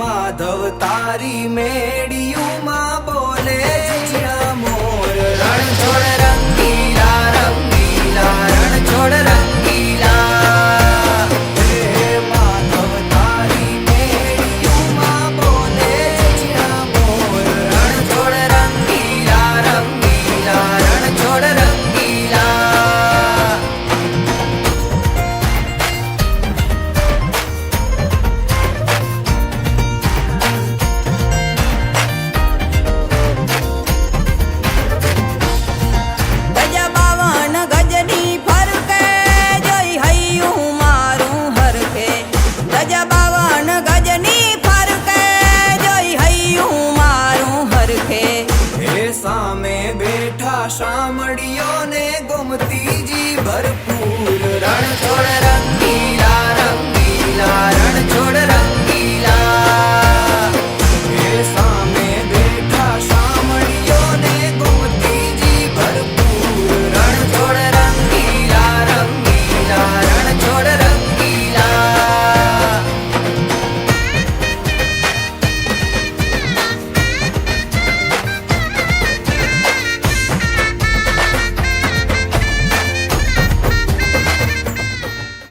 માધવ તારી મેં પવન ગજની